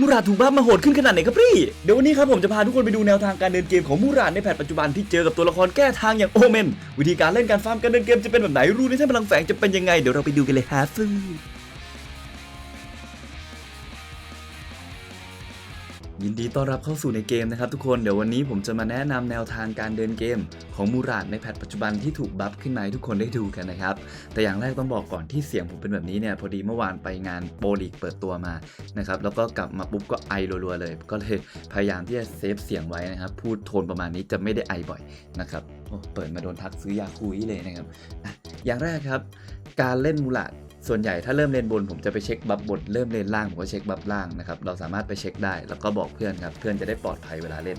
มูราถูกบ้ามาโหดขึ้นขนาดไหนครับพี่ เดี๋ยววันนี้ครับผมจะพาทุกคนไปดูแนวทางการเดินเกมของมูราในแพทปัจจุบันที่เจอกับตัวละครแก้ทางอย่างโอเมน วิธีการเล่นการฟาร์มการเดินเกมจะเป็นแบบไหนรูในเส้นพลังแฝงจะเป็นยังไงเดี๋ยวเราไปดูกันเลยฮะซึ่ ยินดีต้อนรับเข้าสู่ในเกมนะครับทุกคนเดี๋ยววันนี้ผมจะมาแนะนำแนวทางการเดินเกม ของมูราดในแพทปัจจุบันที่ถูกบัฟขึ้นมาให้ทุกคนได้ดูกันนะครับ แต่อย่างแรกต้องบอกก่อนที่เสียงผมเป็นแบบนี้เนี่ยพอดีเมื่อวานไปงานโปรลีกเปิดตัวมานะครับแล้วก็กลับมาปุ๊บก็ไอรัวๆเลย ก็เลยพยายามที่จะเซฟเสียงไว้นะครับพูดโทนประมาณนี้จะไม่ได้ไอบ่อยนะครับโอ้เปิดมาโดนทักซื้อยาคุยเลยนะครับอะอย่างแรกครับการเล่นมูราด ส่วนใหญ่ถ้าเริ่มเลนบน ผมจะไปเช็คบัฟบนเริ่มเลนล่างผมก็เช็คบัฟล่างนะครับเราสามารถไปเช็คได้แล้วก็บอกเพื่อนครับเพื่อนจะได้ปลอดภัยเวลาเล่น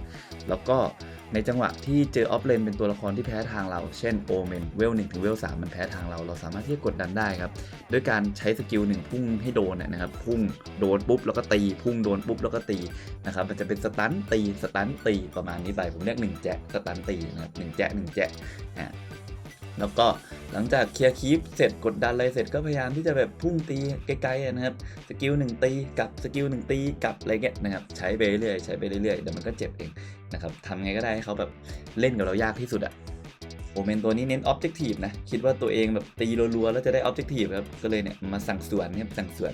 แล้วก็ในจังหวะที่เจอออฟเลนเป็นตัวละครที่แพ้ทางเรา เช่นโอเมนเวลหนึ่งถึงเวลสามมันแพ้ทางเรา เราสามารถที่จะกดดันได้ครับด้วยการใช้สกิลหนึ่งพุ่งให้โดนนะครับพุ่งโดนปุ๊บแล้วก็ตี พุ่งโดนปุ๊บแล้วก็ตีนะครับมันจะเป็นสตันตีสตันตีประมาณนี้ไปผมเรียกหนึ่งแจะสตันตีนะครับหนึ่งแจะหนึ่งแจะอ่า แล้วก็หลังจากเคลียร์คีปเสร็จกดดันอะไรเสร็จก็พยายามที่จะแบบพุ่งตีไกลๆนะครับสกิลหนึ่งตีกับสกิลหนึ่งตีกับอะไรเงี้ยนะครับใช้ไปเรื่อยใช้ไปเรื่อยเดี๋ยวมันก็เจ็บเองนะครับทำไงก็ได้ให้เขาแบบเล่นกับเรายากที่สุดอะโอเมนตัวนี้เน้นออบเจกตีฟนะคิดว่าตัวเองแบบตีรัวๆแล้วจะได้ออบเจกตีฟครับก็เลยเนี่ยมาสั่งสวนเนี่ยสั่งสวน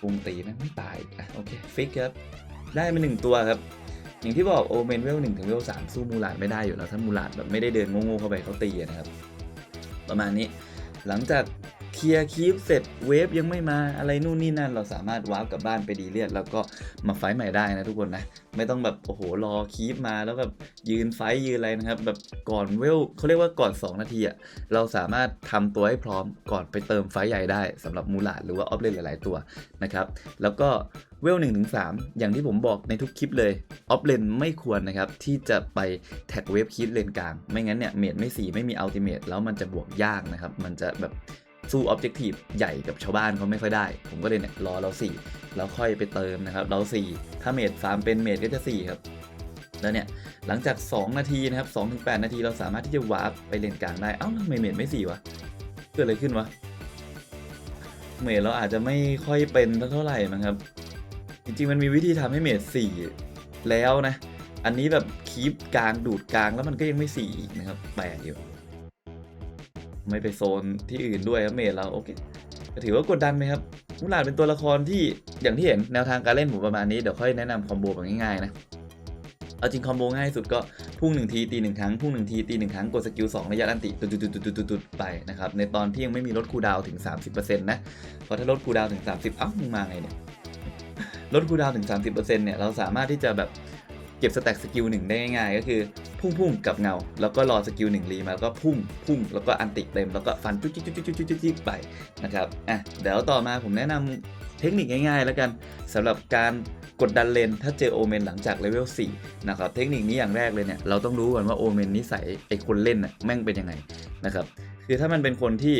ปุ่งตีไม่ตายอะโอเคฟิกครับได้มาหนึ่งตัวครับอย่างที่บอกโอเมนเวลหนึ่งถึงเวลสามสู้มูลาดไม่ได้อยู่แล้วถ้ามูลาดแบบไม่ได้เดินโง่ๆเข้าไปเขาตีนะครับ ประมาณนี้ หลังจาก เคลียร์คีฟเสร็จเวฟยังไม่มาอะไรนู่นนี่นั่น เราสามารถวาร์ปกลับบ้านไปดีเลียดแล้วก็มาไฟใหม่ได้นะทุกคนนะ ไม่ต้องแบบโอ้โหรอคีฟมาแล้วแบบยืนไฟยืนอะไรนะครับ แบบก่อนเวลเขาเรียกว่าก่อน 2 นาทีอะเราสามารถทำตัวให้พร้อมก่อนไปเติมไฟใหญ่ได้สำหรับมูลาดหรือว่าออฟเลนหลาย ๆ ตัวนะครับแล้วก็เวล1นถึงสอย่างที่ผมบอกในทุกคลิปเลยออฟเลนไม่ควรนะครับ ที่จะไปแท็กเวฟคีฟเลนกลาง ไม่งั้นเนี่ยเมดไม่สีไม่มีอัลติเมทแล้วมันจะบวกยากนะครับ มันจะแบบ สู้ออบเจกตีฟใหญ่กับชาวบ้านเขาไม่ค่อยได้ ผมก็เลยเนี่ยรอเรา4แล้วค่อยไปเติมนะครับ เรา4ถ้าเมดฟาร์มเป็นเมดก็จะ4ครับแล้วเนี่ยหลังจาก 2 นาทีนะครับ2ถึง8นาทีเราสามารถที่จะวาร์ปไปเลนกลางได้ เอ้าทำไมเมดไม่4วะเกิดอะไรขึ้นวะเมดเราอาจจะไม่ค่อยเป็นเท่าไหร่มั้งครับ จริงๆมันมีวิธีทำให้เมด4แล้วนะ อันนี้แบบคีปกลางดูดกลางแล้วมันก็ยังไม่4อีกนะครับแปลกอยู่ ไม่ไปโซนที่อื่นด้วยครับเมดเราโอเคถือว่ากดดันไหมครับมุลาดเป็นตัวละครที่อย่างที่เห็นแนวทางการเล่นผมประมาณนี้เดี๋ยวค่อยแนะนำคอมโบแบบง่ายๆนะเอาจริงคอมโบง่ายสุดก็พุ่งหนึ่งทีตีหนึ่งครั้งพุ่งหนึ่งทีตีหนึ่งครั้งกดสกิลสองระยะอันติตุดตุดตุดตุดตุดตุดไปนะครับในตอนที่ยังไม่มีลดคูดาวถึง 30%นะเพราะถ้าลดคูดาวถึง 30 เอ้ามึงมาไงเนี่ยลดคูดาวน์ถึง 30%เนี่ยเราสามารถที่จะแบบ เก็บสแต็กสกิลหนึ่งได้ง่ายๆก็คือพุ่งพุ่งกับเงา แล้วก็รอสกิลหนึ่งรีมาแล้วก็พุ่งพุ่งแล้วก็อันติเต็มแล้วก็ฟันจุ๊จิ๊จิ๊จิ๊จิ๊จิ๊ไปนะครับอะเดี๋ยวต่อมาผมแนะนำเทคนิคง่ายๆ แล้วกันสำหรับการกดดันเลนถ้าเจอโอเมนหลังจากเลเวล4นะครับเทคนิคนี้อย่างแรกเลยเนี่ยเราต้องรู้ก่อนว่าโอเมนนิสัยไอ้คนเล่นน่ะแม่งเป็นยังไงนะครับคือถ้ามันเป็นคนที่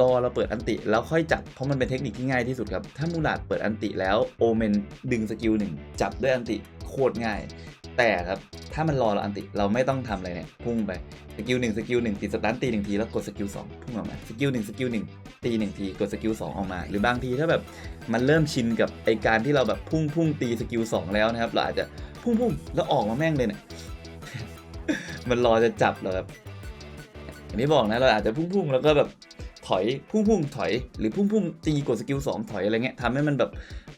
รอเราเปิดอันติแล้วค่อยจับ เพราะมันเป็นเทคนิคที่ง่ายที่สุดครับ ถ้ามูลาดเปิดอันติแล้วโอเมนดึงสกิลหนึ่งจับด้วยอันติโคตรง่าย แต่ครับถ้ามันรอเราอันติเราไม่ต้องทำอะไรเนี่ยพุ่งไปสกิลหนึ่งสกิลหนึ่งติดสตันตีหนึ่งทีแล้วกดสกิลสองพุ่งออกมาสกิลหนึ่งสกิลหนึ่งตีหนึ่งทีกดสกิลสองออกมา หรือบางทีถ้าแบบมันเริ่มชินกับไอการที่เราแบบพุ่งพุ่งตีสกิลสองแล้วนะครับเราอาจจะพุ่งพุ่งแล้วออกมาแม่งเลยเนี่ยมันรอจะจับเราครับอย่างที่บอกนะเราอาจจะพุ่งพุ่งแล้วก็แบบ ถอยพุ่งพุ่งถอย หรือพุ่งพุ่งตีกดสกิลสองถอยอะไรเงี้ยทำให้มันแบบ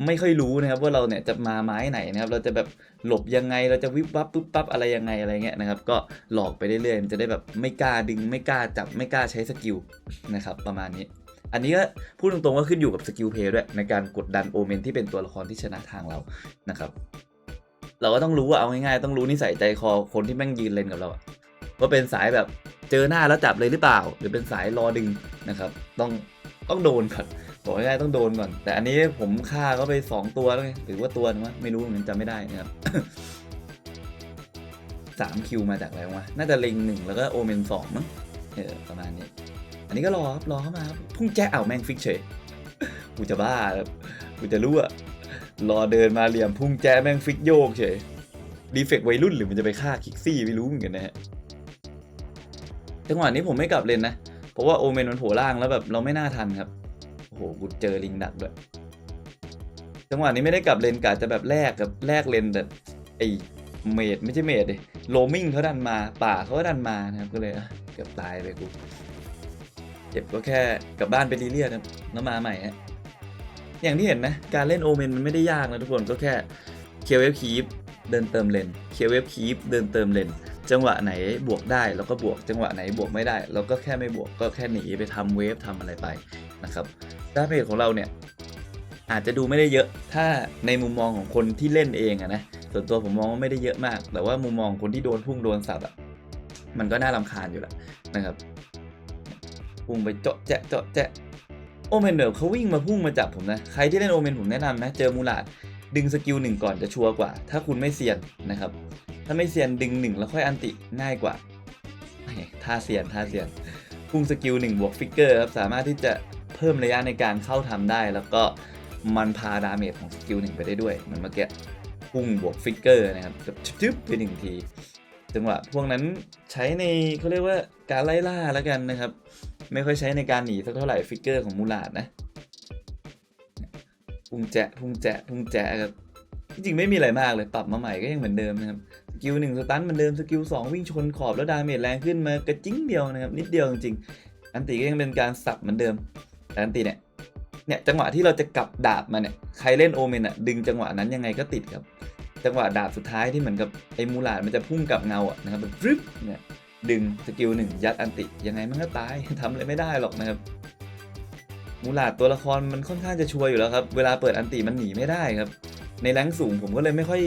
ไม่ค่อยรู้นะครับว่าเราเนี่ยจะมาไม้ไหนนะครับเราจะแบบหลบยังไงเราจะวิบวับปุ๊บปั๊บอะไรยังไงอะไรเงี้ยนะครับก็หลอกไปเรื่อยๆมันจะได้แบบไม่กล้าดึงไม่กล้าจับไม่กล้าใช้สกิลนะครับประมาณนี้อันนี้ก็พูดตรงๆว่าขึ้นอยู่กับสกิลเพย์ด้วยในการกดดันโอเมนที่เป็นตัวละครที่ชนะทางเรานะครับ เราก็ต้องรู้ว่าเอาง่ายๆต้องรู้นิสัยใจคอคนที่แม่งยืนเลนกับเราอะว่าเป็นสายแบบเจอหน้าแล้วจับเลยหรือเปล่า หรือเป็นสายรอดึง นะครับ ต้องต้องโดนก่อนบอกง่ายๆต้องโดนก่อน แต่อันนี้ผมฆ่าเขาไป 2 ตัวแล้วไงหรือว่าตัวนึงวะไม่รู้เหมือนจำไม่ได้นะครับสามคิวมาจากอะไรวะน่าจะเล็งหนึ่งแล้วก็โอเมนสองมั้งเออประมาณนี้ อันนี้ก็รอครับรอเข้ามาครับพุ่งแจ๊ะเอาแม่งฟิกเฉยกูจะบ้าครับกูจะรู้อะรอเดินมาเหลี่ยมพุ่งแจ๊ะแม่งฟิกโยกเฉยดีเฟกวัยรุ่นหรือมันจะไปฆ่าคิกซี่ไม่รู้เหมือนกันนะฮะจังหวะนี้ผมไม่กลับเลนนะ เพราะว่าโอเมนมันโผล่ล่างแล้วแบบเราไม่น่าทันครับ โอ้โหกูเจอลิงดักด้วย จังหวะนี้ไม่ได้กลับเลนกะจะแบบแลกกับแลกเลนแต่ไอเมดไม่ใช่เมดดิโลมิงเขาดันมาป่าเขาก็ดันมานะครับก็เลยอะเกือบตายไปกูเจ็บก็แค่กลับบ้านไปรีเลียดครับแล้วมาใหม่ฮะอย่างที่เห็นนะการเล่นโอเมนมันไม่ได้ยากนะทุกคนก็แค่เคียวเวฟคีฟเดินเติมเลนเคียวเวฟคีฟเดินเติมเลน จังหวะไหนบวกได้เราก็บวก จังหวะไหนบวกไม่ได้ เราก็แค่ไม่บวกก็แค่หนีไปทำเวฟทำอะไรไปนะครับดาเมจของเราเนี่ยอาจจะดูไม่ได้เยอะถ้าในมุมมองของคนที่เล่นเองอะนะส่วนตัวผมมองว่าไม่ได้เยอะมาก แต่ว่ามุมมองคนที่โดนพุ่งโดนสับอะมันก็น่ารำคาญอยู่แหละนะครับพุ่งไปเจาะแจะเจาะแจะโอเมนเดี๋ยวเขาวิ่งมาพุ่งมาจับผมนะใครที่เล่นโอเมนผมแนะนำนะเจอมูลาดดึงสกิลหนึ่งก่อนจะชัวร์กว่า ถ้าคุณไม่เซียนนะครับ ถ้าไม่เซียนดึงหนึ่งแล้วค่อยอันติง่ายกว่าท่าเซียนท่าเซียนพุ่งสกิลหนึ่งบวกฟิกเกอร์ครับสามารถที่จะเพิ่มระยะในการเข้าทำได้ แล้วก็มันพาดาเมจของสกิลหนึ่งไปได้ด้วยเหมือนเมื่อกี้พุ่งบวกฟิกเกอร์นะครับแบบจึ๊บไปหนึ่งทีจังหวะพวกนั้นใช้ในเขาเรียกว่าการไล่ล่าแล้วกันนะครับ ไม่ค่อยใช้ในการหนีสักเท่าไหร่ฟิกเกอร์ของมูลาดนะพุ่งแจะพุ่งแจะพุ่งแจะครับจริงๆไม่มีอะไรมากเลยปรับมาใหม่ก็ยังเหมือนเดิมนะครับ กิลหนึ่งสตันเหมือนเดิมสกิลสองวิ่งชนขอบแล้วดาเมจแรงขึ้นมากระจิ้งเดียวนะครับนิดเดียวจริงๆอันติก็ยังเป็นการสับเหมือนเดิมแต่อันติเนี่ยเนี่ยจังหวะที่เราจะกลับดาบมาเนี่ยใครเล่นโอเมนอะดึงจังหวะนั้นยังไงก็ติดครับ จังหวะดาบสุดท้ายที่เหมือนกับไอ้มูลาดมันจะพุ่งกลับเงาอะนะครับแบบรึบเนี่ยดึงสกิลหนึ่งยัดอันติยังไงมันก็ตายทำอะไรไม่ได้หรอกนะครับมูลาดตัวละครมันค่อนข้างจะชัวร์อยู่แล้วครับ เวลาเปิดอันติมันหนีไม่ได้ครับ ในแรงสูงผมก็เลยไม่ค่อย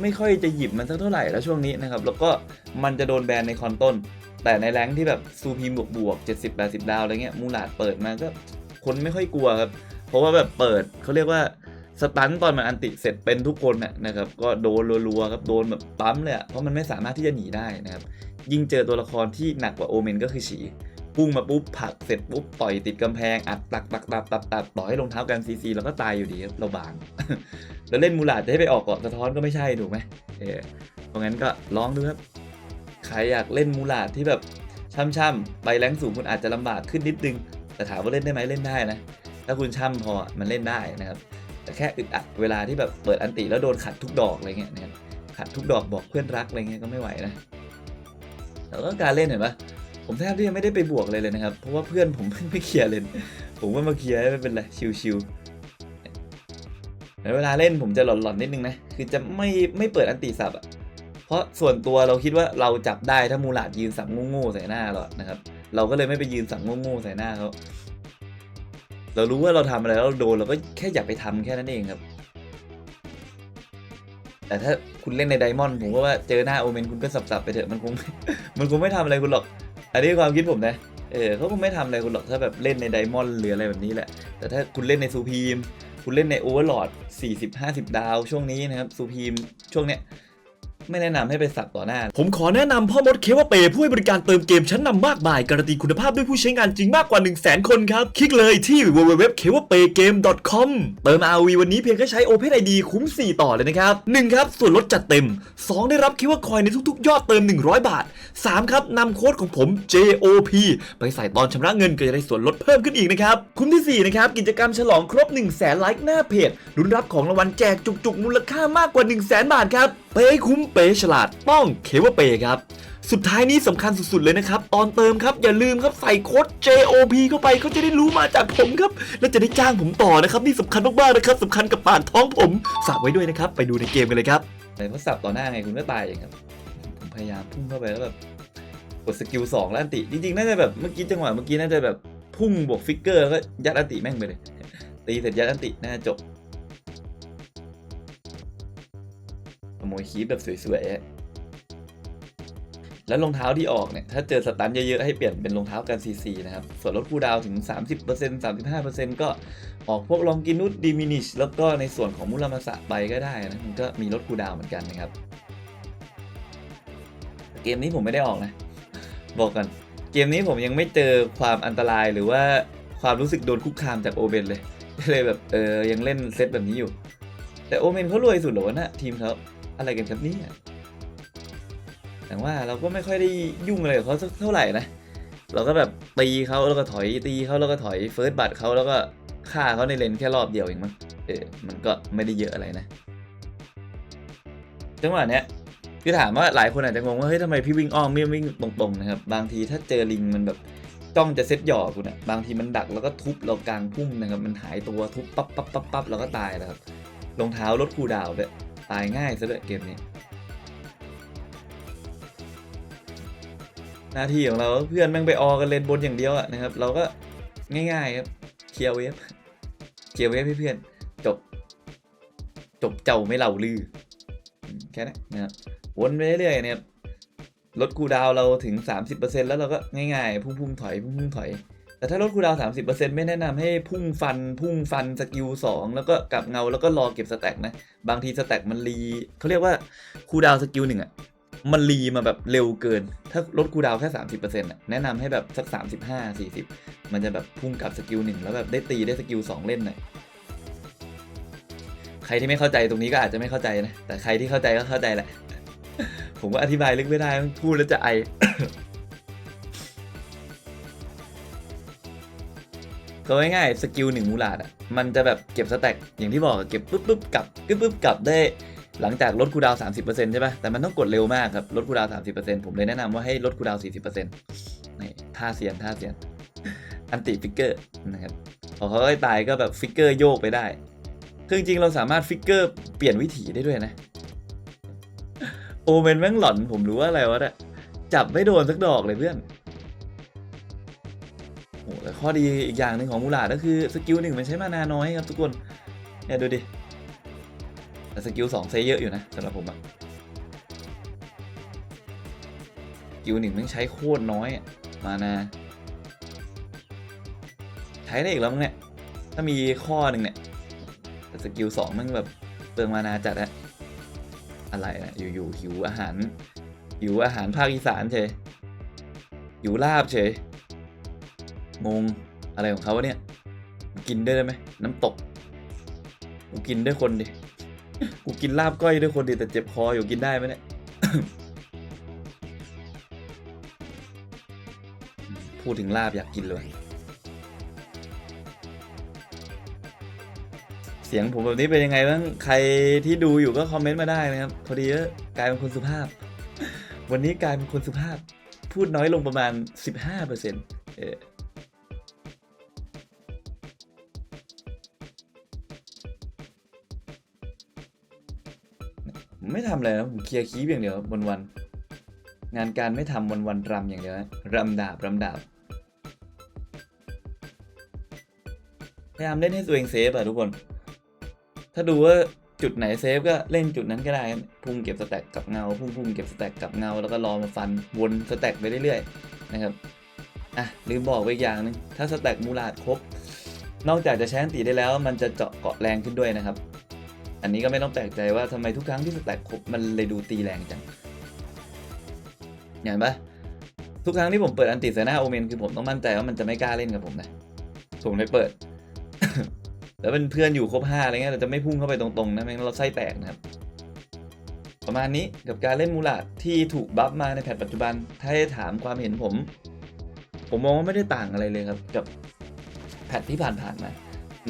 ไม่ค่อยจะหยิบมันสักเท่าไหร่แล้วช่วงนี้นะครับ แล้วก็มันจะโดนแบนในคอนต้น แต่ในแรงที่แบบซูพีมบวกบวก70 80ดาวอะไรเงี้ยมูลาดเปิดมาก็คนไม่ค่อยกลัวครับ เพราะว่าแบบเปิดเขาเรียกว่าสตันตอนมันอันติเสร็จเป็นทุกคนน่ะนะครับก็โดนรัวๆครับโดนแบบปั๊มเลยเพราะมันไม่สามารถที่จะหนีได้นะครับยิ่งเจอตัวละครที่หนักกว่าโอเมนก็คือฉี พุ่งมาปุ๊บผักเสร็จปุ๊บต่อยติดกำแพงอัดตักตักตักตักตักต่อให้รองเท้ากันซีซีแล้วก็ตายอยู่ดีครับเราบางแล้วเล่นมูลาดจะให้ไปออกเกาะสะท้อนก็ไม่ใช่ถูกไหมเออเพราะงั้นก็ลองดูครับใครอยากเล่นมูลาดที่แบบช่ำๆไปแรงสูงคุณอาจจะลำบากขึ้นนิดนึงแต่ถามว่าเล่นได้ไหมเล่นได้นะถ้าคุณช่ำพอมันเล่นได้นะครับ แต่แค่อึดอัดเวลาที่แบบเปิดอันติแล้วโดนขัดทุกดอกอะไรเงี้ยนะครับขัดทุกดอกบอกเพื่อนรักอะไรเงี้ยก็ไม่ไหวนะแล้วก็การเล่นเห็นปะ ผมแทบที่ยังไม่ได้ไปบวกเลยเลยนะครับ เพราะว่าเพื่อนผมไม่เคลียร์เลนผมว่ามาเคลียร์ไม่เป็นไร ชิวๆแต่เวลาเล่นผมจะหลอนๆนิดนึงนะ คือจะไม่ไม่เปิดอันติสับอะเพราะส่วนตัวเราคิดว่าเราจับได้ถ้ามูลาดยืนสับโง่ๆใส่หน้าเรานะครับ เราก็เลยไม่ไปยืนสับโง่ๆใส่หน้าเขา เรารู้ว่าเราทำอะไรแล้วเราโดนเราก็แค่อย่าไปทำแค่นั้นเองครับแต่ถ้าคุณเล่นในไดมอนด์ผมก็ว่าเจอหน้าโอเมนคุณก็สับๆไปเถอะมันคงมันคงไม่ทำอะไรคุณหรอก อันนี้ความคิดผมนะ เออเขาคงไม่ทำอะไรคุณหรอกถ้าแบบเล่นในไดมอนด์หรืออะไรแบบนี้แหละ แต่ถ้าคุณเล่นในซูพีม คุณเล่นในโอเวอร์ลอด40 50 ดาว ช่วงนี้นะครับซูพีมช่วงเนี้ย ไม่แนะนำให้ไปสับต่อหน้า ผมขอแนะนำพ่อมดเคว่าเปย์ผู้ให้บริการเติมเกมชั้นนำมากมาย การันตีคุณภาพด้วยผู้ใช้งานจริงมากกว่า 1 0 0 0 0แคนคนครับ คลิกเลยที่ www.kewapay.game.com เติม RV วันนี้เพียงแค่ใช้ Open ID คุ้ม 4 ต่อเลยนะครับ 1 ครับ ส่วนลดจัดเต็ม 2 ได้รับคิว่าคอยในทุกๆ ยอดเติม 100 บาท 3 ครับนำโค้ดของผม JOP ไปใส่ตอนชำระเงินก็จะได้ส่วนลดเพิ่มขึ้นอีกนะครับคุ้มที่4นะครับกิจกรรมฉลองครบ 1 0 0 0 0แสนไลค์หน้าเพจลุ้นรับของรางวัลแจกจุกๆมูลค่ามากกว่า 1 0 0 0 0แสนบาทครับ เปย์คุ้มเปย์ฉลาดต้องเคว่าเปย์ครับสุดท้ายนี้สำคัญสุดๆเลยนะครับ ตอนเติมครับอย่าลืมครับใส่โค้ด JOP เข้าไปเขาจะได้รู้มาจากผมครับ และจะได้จ้างผมต่อนะครับ นี่สำคัญมากๆนะครับสำคัญกับป่ากท้องผมฝากไว้ด้วยนะครับ ไปดูในเกมกันเลยครับแต่พอสับต่อหน้าไงคุณก็ตายเองครับผมพยายามพุ่งเข้าไปแล้วแบบกดสกิลสองแล้วอันติจริงๆน่าจะแบบเมื่อกี้จังหวะเมื่อกี้น่าจะแบบพุ่งบวกฟิกเกอร์แล้วก็ยัดอันติแม่งไปเลยตีเสร็จยัดอันติน่าจะจบ โมยคีบแบบสวยๆอะแล้วรองเท้าที่ออกเนี่ย ถ้าเจอสตันเยอะๆ ให้เปลี่ยนเป็นรองเท้ากันซีซีนะครับ ส่วนลดคูดาวน์ถึง 30% 35%ก็ออกพวกลองกินุดดิมินิชแล้วก็ในส่วนของมุรามาสะไปก็ได้นะ มันก็มีลดคูดาวเหมือนกันนะครับ เกมนี้ผมไม่ได้ออกนะ บอกกัน เกมนี้ผมยังไม่เจอความอันตรายหรือว่าความรู้สึกโดนคุกคามจากโอเบนเลยเลยแบบเออยังเล่นเซตแบบนี้อยู่ แต่โอเมนเขารวยสุดเหรอวะนะทีมเขา อะไรกันครับเนี่ยแต่ว่าเราก็ไม่ค่อยได้ยุ่งอะไรกับเขาสักเท่าไหร่นะ เราก็แบบตีเขาแล้วก็ถอยตีเขาแล้วก็ถอยเฟิร์สบัตเขาแล้วก็ฆ่าเขาในเลนแค่รอบเดียวเองมั้งเออมันก็ไม่ได้เยอะอะไรนะจังหวะเนี้ยคือถามว่าหลายคนอาจจะงงว่าเฮ้ยทำไมพี่วิ่งอ้อมไม่วิ่งตรงๆนะครับ บางทีถ้าเจอลิงมันแบบจ้องจะเซ็ตหยอกคุณอะบางทีมันดักแล้วก็ทุบเรากลางพุ่มนะครับมันหายตัวทุบปั๊บปั๊บปั๊บปั๊บเราก็ตายแล้วครับรองเท้าลดคูดาวด้วย ตายง่ายซะด้วยเกมนี้ หน้าที่ของเราเพื่อนแม่งไปออกันเลนบนอย่างเดียวอะนะครับ เราก็ง่ายๆครับเคลียร์เวฟเคลียร์เวฟให้เพื่อนจบ จบเจ้าไม่เหล่าลือแค่นั้นนะครับวนไปเรื่อยๆนะครับลดคูดาวเราถึง 30%แล้วเราก็ง่ายๆ พุ่งๆถอยพุ่งพุ่งๆถอย แต่ถ้าลดคูดาวน์30%ไม่แนะนำให้พุ่งฟัน พุ่งฟันสกิล2แล้วก็กลับเงาแล้วก็รอเก็บสแต็กนะ บางทีสแต็กมันรีเขาเรียกว่าคูดาวสกิลหนึ่งอะมันรีมาแบบเร็วเกิน ถ้าลดคูดาวแค่30%อร์เซ็นต์แนะนำให้แบบสัก35 40มันจะแบบพุ่งกลับสกิลหนึ่งแล้วแบบได้ตีได้สกิล2เล่นหน่อยใครที่ไม่เข้าใจตรงนี้ก็อาจจะไม่เข้าใจนะ แต่ใครที่เข้าใจก็เข้าใจแหละ ผมก็อธิบายลึกไม่ได้พูดแล้วจะไอ ก็ง่ายๆสกิลหนึ่งมูลาดอะมันจะแบบเก็บสแต็กอย่างที่บอกเก็บปุ๊บปุ๊บกลับปุ๊บปุ๊บกลับได้หลังจากลดคูดาวน์30%ใช่ปะแต่มันต้องกดเร็วมากครับ ลดคูดาวน์30%ผมเลยแนะนำว่าให้ลดคูดาวน์40%นี่ท่าเสียนท่าเสียน อันติฟิกเกอร์นะครับ พอเขาได้ตายก็แบบฟิกเกอร์โยกไปได้คือจริงๆเราสามารถฟิกเกอร์เปลี่ยนวิถีได้ด้วยนะ โอเมนแม่งหลอนผมรู้ว่าอะไรวะเนี่ยจับไม่โดนสักดอกเลยเพื่อน โอ้แต่ข้อดีอีกอย่างหนึ่งของมูลาดก็คือสกิลหนึ่งมันใช้มานาน้อยครับทุกคนเนี่ยดูดิแต่สกิลสองใช้เยอะอยู่นะสำหรับผมอะสกิลหนึ่งมันใช้โคตรน้อยมานาใช้ได้อีกแล้วมั้งเนี่ยถ้ามีข้อหนึ่งเนี่ยแต่สกิลสองมันแบบเปลืองมานาจัดอะอะไรนะอยู่ๆหิวอาหารหิวอาหารภาคอีสานเฉยหิวลาบเฉย งงอะไรของเขาวะเนี่ย กินได้ไหมน้ำตก กูกินด้วยคนดิ กูกินลาบก้อยด้วยคนดิแต่เจ็บคออยู่กินได้ไหมเนี่ย พูดถึงลาบอยากกินเลย เสียงผมแบบนี้เป็นยังไงบ้าง ใครที่ดูอยู่ก็คอมเมนต์มาได้นะครับ พอดีก็กลายเป็นคนสุภาพ วันนี้กลายเป็นคนสุภาพ พูดน้อยลงประมาณ 15%เออ ไม่ทำอะไรนะผมเคลียร์คีย์อย่างเดียววันวันๆงานการไม่ทำวันวันๆรำอย่างเดียวนะรำดาบรำดาบพยายามเล่นให้ตัวเองเซฟอะทุกคน ถ้าดูว่าจุดไหนเซฟก็เล่นจุดนั้นก็ได้พุ่งเก็บสแต็กกับเงา พุ่งพุ่งเก็บสแต็กกับเงา แล้วก็รอมาฟันวนสแต็กไปเรื่อยๆนะครับ อะลืมบอกไปอีกอย่างหนึงถ้าสแต็กมูลาดครบ นอกจากจะใช้อันตีได้แล้ว มันจะเจาะเกาะแรงขึ้นด้วยนะครับ อันนี้ก็ไม่ต้องแปลกใจว่าทำไมทุกครั้งที่สแต็กครบมันเลยดูตีแรงจังเห็นปะทุกครั้งที่ผมเปิดอันติใส่หน้าโอเมนคือผมต้องมั่นใจว่ามันจะไม่กล้าเล่นกับผมนะผมเลยเปิด แล้วเป็นเพื่อนอยู่ครบห้าอะไรเงี้ยเราจะไม่พุ่งเข้าไปตรงๆนะไม่งั้นเราไส้แตกนะครับ ประมาณนี้กับการเล่นมูลาดที่ถูกบัฟมาในแพทปัจจุบัน ถ้าให้ถามความเห็นผม ผมมองว่าไม่ได้ต่างอะไรเลยครับ กับแพทที่ผ่านๆมา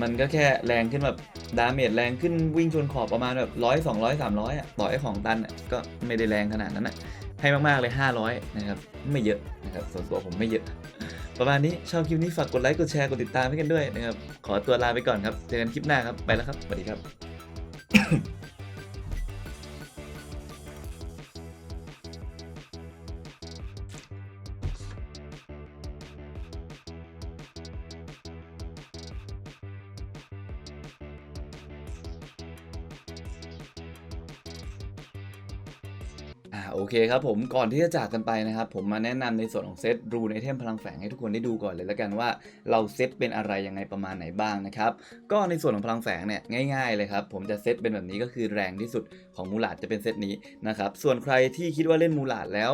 มันก็แค่แรงขึ้นแบบ ดาเมจแรงขึ้นวิ่งชนขอบประมาณแบบร้อยสองร้อยสามร้อยอะต่อไอ้ของตันอะก็ไม่ได้แรงขนาดนั้นอะให้มากๆเลย 500 นะครับ ไม่เยอะนะครับส่วนตัวผมไม่เยอะ ประมาณนี้ชอบคลิปนี้ฝากกดไลค์กดแชร์กดติดตามให้กันด้วยนะครับ ขอตัวลาไปก่อนครับ เจอกันคลิปหน้าครับ ไปแล้วครับ สวัสดีครับ อ่าโอเคครับผมก่อนที่จะจากกันไปนะครับผมมาแนะนำในส่วนของเซตรูในเทมพลังแฝงให้ทุกคนได้ดูก่อนเลยแล้วกันว่าเราเซตเป็นอะไรยังไงประมาณไหนบ้างนะครับก็ในส่วนของพลังแฝงเนี่ยง่ายๆเลยครับผมจะเซตเป็นแบบนี้ก็คือแรงที่สุดของมูลาดจะเป็นเซตนี้นะครับส่วนใครที่คิดว่าเล่นมูลาดแล้ว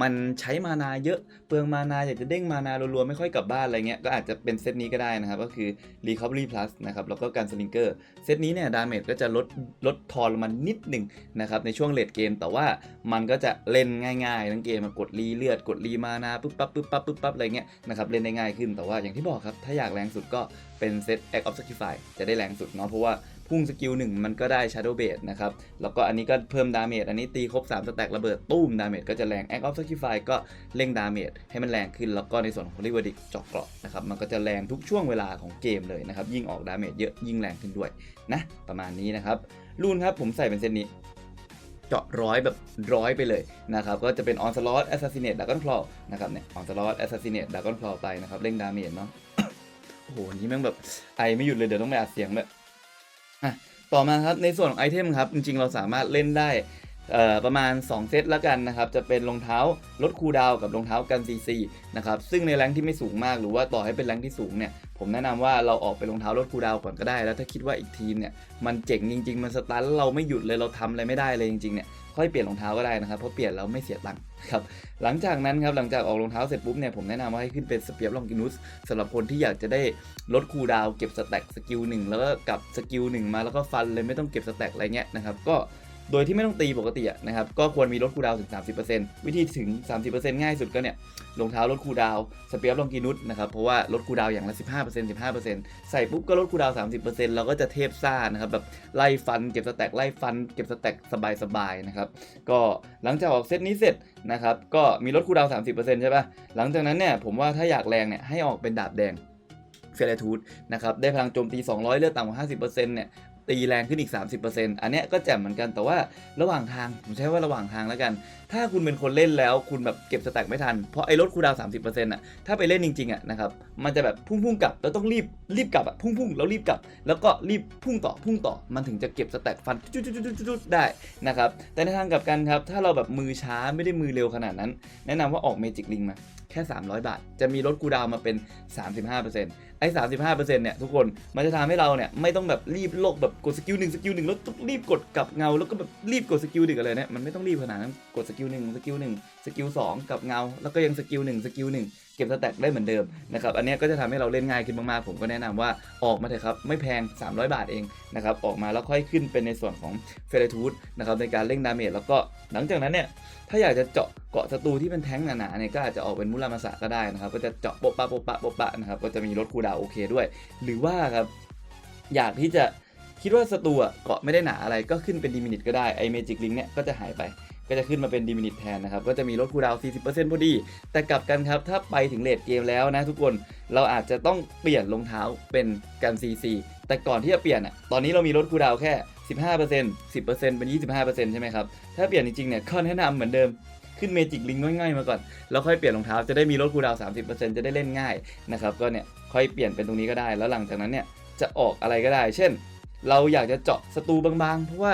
มันใช้มานาเยอะเปลืองมานาอยากจะเด้งมานารัวๆไม่ค่อยกลับบ้านอะไรเงี้ยก็อาจจะเป็นเซตนี้ก็ได้นะครับก็คือ Recovery Plus นะครับแล้วก็การสลิงเกอร์เซตนี้เนี่ยดาเมจก็จะลดลดทอนมานิดหนึ่งนะครับในช่วงเลดเกมแต่ว่ามัันก็จะเล่นง่ายๆทั้งเกมอะกดรีเลือดกดรีมานาปุ๊บปั๊บปุ๊บปั๊บปุ๊บปั๊บอะไรเงี้ยนะครับเล่นได้ง่ายขึ้นแต่ว่าอย่างที่บอกครับ ถ้าอยากแรงสุดก็เป็นเซต Act of Sacrifice จะได้แรงสุดเนาะเพราะว่าพุ่งสกิลหนึ่งมันก็ได้ Shadow b a s e นะครับ แล้วก็อันนี้ก็เพิ่มดาเมจอันนี้ตีครบ 3 สแต็กระเบิดตุ้มดาเมจก็จะแรง Act of Sacrifice ก็เร่งดาเมจให้มันแรงขึ้น แล้วก็ในส่วนของ r i v e r d i c เจาะเกราะนะครับ มันก็จะแรงทุกช่วงเวลาของเกมเลยนะครับ ยิ่งออกดาเมจเยอะยิ่งแรงขึ้นด้วยนะ ประมาณนี้นะครับรูนครับผมใส่เป็นเซตนี้ เจาะร้อยแบบร้อยไปเลยนะครับ ก็จะเป็น Onslaught Assassinate Dragon Claw นะครับเนี่ย Onslaught Assassinate Dragon Claw ไปนะครับเร่งดาเมจเนาะโอ้โหนี่แม่งแบบไอไม่หยุดเลยเดี๋ยวต้องไปอัดเสียงแบบอะต่อมาครับในส่วนของไอเทมครับจริงๆเราสามารถเล่นได้ ประมาณ 2 เซตแล้วกันนะครับ จะเป็นรองเท้าลดคูลดาวกับรองเท้ากันซีซีนะครับซึ่งในแรงที่ไม่สูงมากหรือว่าต่อให้เป็นแรงที่สูงเนี่ยผมแนะนำว่าเราออกไปรองเท้าลดคูลดาวก่อนก็ได้ แล้วถ้าคิดว่าอีกทีมเนี่ยมันเจ๋งจริง ๆ มันสตาร์ทเราไม่หยุดเลยเราทำอะไรไม่ได้เลยจริงๆเนี่ยค่อยเปลี่ยนรองเท้าก็ได้นะครับเพราะเปลี่ยนแล้วไม่เสียตังค์ครับหลังจากนั้นครับหลังจากออกรองเท้าเสร็จปุ๊บเนี่ยผมแนะนำว่าให้ขึ้นเป็นสเปียร์ลองกินุสสำหรับคนที่อยากจะได้ลดคูลดาวเก็บสแต็กสกิลหนึ่งแล้วก็กับสกิลหนึ่งมาแล้วก็ฟันเลยไม่ต้องเก็บสแต็กอะไรเงี้ยนะครับก็ โดยที่ไม่ต้องตีปกติอะนะครับก็ควรมีลดคูดาวน์ถึง 30%วิธีถึง 30%ง่ายสุดก็เนี่ยรองเท้าลดคูดาวสเปียร์ลองกินุสนะครับเพราะว่าลดคูดาวอย่างละ 15% 15%ใส่ปุ๊บก็ลดคูดาวน์30%เราก็จะเทพซ่านะครับแบบไล่ฟันเก็บสแต็กไล่ฟันเก็บสแต็กสบายๆนะครับก็หลังจากออกเซตนี้เสร็จนะครับก็มีลดคูดาวน์30%ใช่ปะหลังจากนั้นเนี่ยผมว่าถ้าอยากแรงเนี่ยให้ออกเป็นดาบแดงเฟรทูดนะครับได้พลังโจมตี 200 เลือดต่ำกว่า 50%เนี่ย ตีแรงขึ้นอีก 30%อันเนี้ยก็แจ่มเหมือนกันแต่ว่าระหว่างทางผมใช้ว่าระหว่างทางแล้วกัน ถ้าคุณเป็นคนเล่นแล้วคุณแบบเก็บสแต็กไม่ทัน เพราะไอ้ลดคูลดาวน์30%อะถ้าไปเล่นจริงๆอะนะครับมันจะแบบพุ่งพุ่งกลับแล้วต้องรีบรีบกลับอะพุ่งพุ่งแล้วรีบกลับ แล้วก็รีบพุ่งต่อพุ่งต่อมันถึงจะเก็บสแต็กฟันจุดๆๆๆๆได้นะครับแต่ในทางกลับกันครับถ้าเราแบบมือช้าไม่ได้มือเร็วขนาดนั้น แนะนำว่าออกเมจิกลิงมา แค่ 300 บาท จะมีลดกูดาวน์มาเป็น 35%ไอ้35%เนี่ยทุกคนมันจะทำให้เราเนี่ยไม่ต้องแบบรีบโลกแบบกดสกิลหนึ่งสกิลหนึ่งแล้วต้องรีบกดกลับเงาแล้วก็แบบรีบกดสกิลดึกอะไรเนี่ยมันไม่ต้องรีบขนาดนั้นกดสกิลหนึ่งสกิลหนึ่ง สกิลสองกับเงา แล้วก็ยังสกิลหนึ่งสกิลหนึ่งเก็บสแต็กได้เหมือนเดิมนะครับอันนี้ก็จะทำให้เราเล่นง่ายขึ้นมากๆ ผมก็แนะนำว่าออกมาเถอะครับ ไม่แพง 300 บาทเองนะครับออกมาแล้วค่อยขึ้นเป็นในส่วนของเฟรทูดนะครับในการเร่งดาเมจแล้วก็หลังจากนั้นเนี่ยถ้าอยากจะเจาะเกาะศัตรูที่เป็นแท้งหนาๆเนี่ยก็อาจจะออกเป็นมุรามาสะก็ได้นะครับก็จะเจาะโปะปะโปะปะโปะปะนะครับก็จะมีลดคูดาวโอเคด้วย หรือว่าครับอยากที่จะคิดว่าศัตรูเกาะไม่ได้หนาอะไรก็ขึ้นเป็นดีมินิตก็ได้ไอเมจิกลิงเนี่ยก็จะหายไป ก็จะขึ้นมาเป็นดีมินิตแทนนะครับ ก็จะมีลดคูดาว 40%พอดี แต่กลับกันครับ ถ้าไปถึงเลทเกมแล้วนะทุกคน เราอาจจะต้องเปลี่ยนรองเท้าเป็นกัน CC แต่ก่อนที่จะเปลี่ยนอะ ตอนนี้เรามีลดคูดาวแค่ 15% 10%เป็น 25%ใช่ไหมครับ ถ้าเปลี่ยนจริงๆเนี่ยก็แนะนำเหมือนเดิมขึ้นเมจิกลิงง่ายๆมาก่อน แล้วค่อยเปลี่ยนรองเท้าจะได้มีลดคูดาว 30%จะได้เล่นง่ายนะครับ ก็เนี่ยค่อยเปลี่ยนเป็นตรงนี้ก็ได้ แล้วหลังจากนั้นเนี่ยจะออกอะไรก็ได้ เช่น เราอยากจะเจาะศัตรูบางๆ เพราะว่า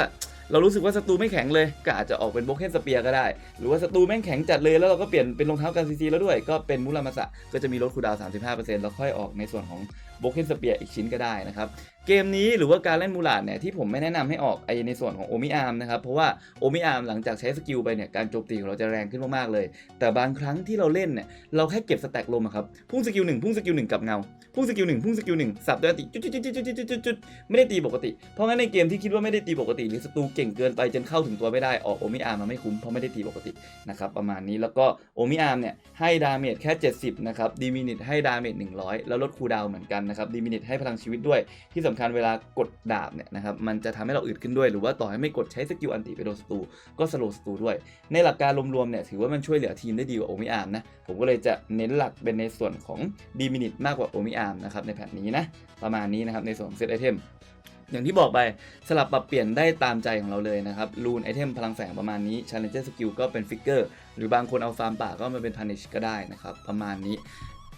เรารู้สึกว่าศัตรูไม่แข็งเลยก็อาจจะออกเป็นโบเคนสเปียร์ก็ได้ หรือว่าศัตรูแม่งแข็งจัดเลยแล้วเราก็เปลี่ยนเป็นรองเท้ากันซีซีแล้วด้วย ก็เป็นมุรามาสะก็จะมีลดคูดาวน์35%แล้วค่อยออกในส่วนของโบเคนสเปียร์อีกชิ้นก็ได้นะครับ เกมนี้หรือว่าการเล่นมูลาดเนี่ยที่ผมไม่แนะนำให้ออกไอในส่วนของโอมิอาร์มนะครับเพราะว่าโอมิอาร์มหลังจากใช้สกิลไปเนี่ยการโจมตีของเราจะแรงขึ้นมากๆเลย แต่บางครั้งที่เราเล่นเนี่ยเราแค่เก็บสแต็กลมครับพุ่งสกิลหนึ่งพุ่งสกิลหนึ่งกับเงาพุ่งสกิลหนึ่งพุ่งสกิลหนึ่งสับด้วยติจุดจุดจุดจุดจุดจุดไม่ได้ตีปกติ เพราะงั้นในเกมที่คิดว่าไม่ได้ตีปกติหรือศัตรูเก่งเกินไปจนเข้าถึงตัวไม่ได้ออกโอมิอาร์มมาไม่คุ้มเพราะไม่ได้ตีปกตินะครับประมาณนี้แล้วก็โอมิอาร์มเนี่ยให้ดาเมจแค่ 70นะครับดีมินิทให้ดาเมจ100 แล้วลดคูดาวเหมือนกันนะครับดีมินิทให้พลังชีวิตด้วยที่สำคัญเวลากดดาบเนี่ยนะครับมันจะทำให้เราอึดขึ้นด้วยหรือว่าต่อให้ไม่กดใช้สกิลอันติไปโดนศัตรูก็สโลว์ศัตรูด้วย ในหลักการรวมๆเนี่ยถือว่ามันช่วยเหลือทีมได้ดีกว่าโอมิอาร์มนะผมก็เลยจะเน้นหลักเป็นในส่วนของดีมินิตมากกว่าโอมิอาร์มนะครับในแพทนี้นะประมาณนี้นะครับในส่วนของเซตไอเทมอย่างที่บอกไปสลับปรับเปลี่ยนได้ตามใจของเราเลยนะครับรูนไอเทมพลังแฝงประมาณนี้ Challenger Skill ก็เป็นฟิกเกอร์หรือบางคนเอาฟาร์มป่าก็มาเป็น Punish ก็ได้นะครับประมาณนี้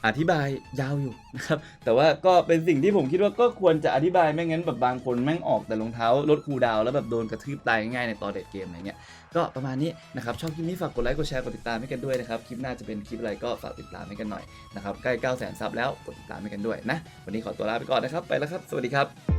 อธิบายยาวอยู่นะครับแต่ว่าก็เป็นสิ่งที่ผมคิดว่าก็ควรจะอธิบายไม่งั้นแบบบางคนแม่งออกแต่รองเท้าลดคูดาวแล้วแบบโดนกระทืบตายง่ายในตอนเด็ดเกมอะไรเงี้ยก็ประมาณนี้นะครับชอบคลิปนี้ฝากกดไลค์กดแชร์กดติดตามให้กันด้วยนะครับคลิปหน้าจะเป็นคลิปอะไรก็ฝากติดตามให้กันหน่อยนะครับใกล้9 0 0 0 0 0ซับแล้วกดติดตามให้กันด้วยนะวันนี้ขอตัวลาไปก่อนนะครับไปแล้วครับ สวัสดีครับ